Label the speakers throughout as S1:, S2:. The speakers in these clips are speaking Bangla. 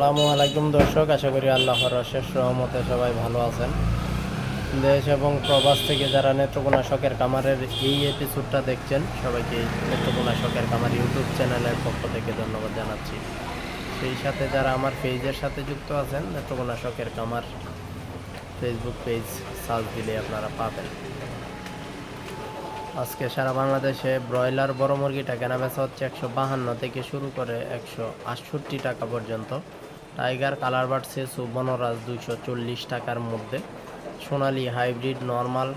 S1: আসসালামু আলাইকুম দর্শক, আশা করি আল্লাহর অশেষ রহমতে সবাই ভালো আছেন। দেশ এবং প্রবাস থেকে যারা নেত্রকোনা শখের কামারের এই এপিসোডটা দেখছেন, সবাইকে নেত্রকোনা শখের কামার ইউটিউব চ্যানেলের পক্ষ থেকে ধন্যবাদ জানাচ্ছি। সেই সাথে যারা আমার পেজের সাথে যুক্ত আছেন নেত্রকোনা শখের কামার ফেসবুক পেজ সার্চ দিলে আপনারা পাবেন। আজকে সারা বাংলাদেশে ব্রয়লার, বড় মুরগিটা কেনা বেচা হচ্ছে একশো বাহান্ন থেকে শুরু করে একশো আটষট্টি টাকা পর্যন্ত। টাইগার, কালার বাড়ছে সুবর্ণরাজ দুইশো চল্লিশ টাকার মধ্যে। সোনালি হাইব্রিড, নর্মাল,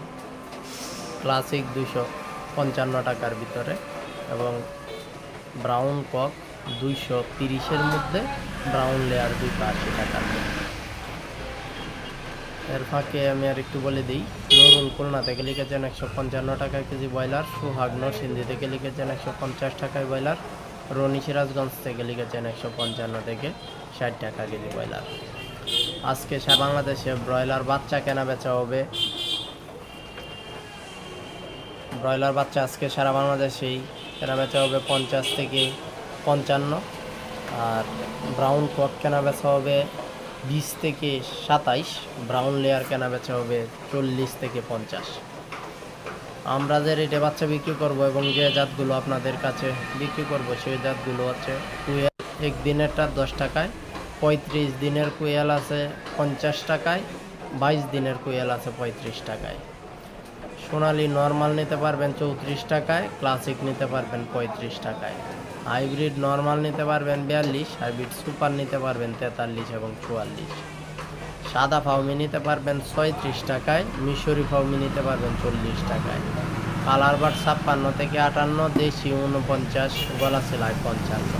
S1: ক্লাসিক দুইশো পঞ্চান্ন টাকার ভিতরে এবং ব্রাউন কক দুইশো তিরিশের মধ্যে, ব্রাউন লেয়ার দুইশো আশি টাকার মধ্যে। এর ফাঁকে আমি আর একটু বলে দিই, নুরুল খুলনা থেকে লিখেছেন একশো পঞ্চান্ন টাকায় কেজি ব্রয়লার, সুহাগ নরসিংদী থেকে লিখেছেন একশো পঞ্চাশ টাকায় ব্রয়লার। রনি সিরাজগঞ্জ থেকে লিখেছেন একশো পঞ্চান্ন থেকে ষাট টাকা কেজি ব্রয়লার। আজকে বাংলাদেশে ব্রয়লার বাচ্চা কেনা বেচা হবে। ব্রয়লার বাচ্চা আজকে সারা বাংলাদেশেই কেনা বেচা হবে পঞ্চাশ থেকে পঞ্চান্ন। আর ব্রাউন কক কেনা বেচা হবে বিশ থেকে সাতাইশ। ব্রাউন লেয়ার কেনা বেচা হবে চল্লিশ থেকে পঞ্চাশ। আমরা যে রেটে বাচ্চা বিক্রি করব এবং যে জাতগুলো আপনাদের কাছে বিক্রি করব, সেই জাতগুলো হচ্ছে কুয়েল। এক দিনেরটা দশ টাকায়, পঁয়ত্রিশ দিনের কুয়েল আছে পঞ্চাশ টাকায়, বাইশ দিনের কুয়েল আছে পঁয়ত্রিশ টাকায়। সোনালি নর্মাল নিতে পারবেন চৌত্রিশ টাকায়, ক্লাসিক নিতে পারবেন পঁয়ত্রিশ টাকায়। হাইব্রিড নর্মাল নিতে পারবেন বিয়াল্লিশ, হাইব্রিড সুপার নিতে পারবেন তেতাল্লিশ এবং চুয়াল্লিশ। সাদা ফাউমি নিতে পারবেন ছয়ত্রিশ টাকায়, মিশরি ফাউমি নিতে পারবেন চল্লিশ টাকায়। কালার বাট ছাপ্পান্ন থেকে আটান্ন, দেশি উনপঞ্চাশ গলা সেলাই পঞ্চান্ন।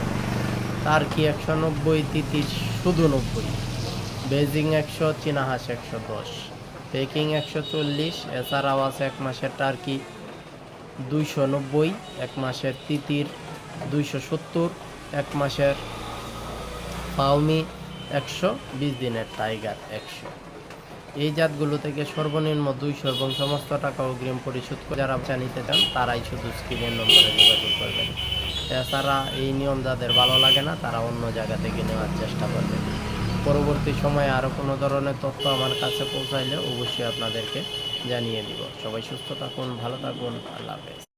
S1: টার্কি একশো নব্বই তিতির শুধু নব্বই। বেজিং একশো, চীনাহাস একশো দশ। পেকিং একশো চল্লিশ, এছাড়াও আছে এক মাসের টার্কি দুইশো নব্বই, এক মাসের তিতির দুইশো সত্তর, এক মাসের পাউমি একশো বিশ দিনের টাইগার একশো। এই জাতগুলো থেকে সর্বনিম্ন দুইশো এবং সমস্ত টাকা অগ্রিম পরিশোধ করে যারা চা নিতে চান, তারাই শুধু স্ক্রিনের নম্বরে যোগাযোগ করবেন। এছাড়া এই নিয়ম যাদের ভালো লাগে না, তারা অন্য জায়গা থেকে নেওয়ার চেষ্টা করবেন। পরবর্তী সময়ে আরও কোনো ধরনের তথ্য আমার কাছে পৌঁছাইলে অবশ্যই আপনাদেরকে জানিয়ে দিব। সবাই সুস্থ থাকুন, ভালো থাকুন, আল্লাহ হাফেজ।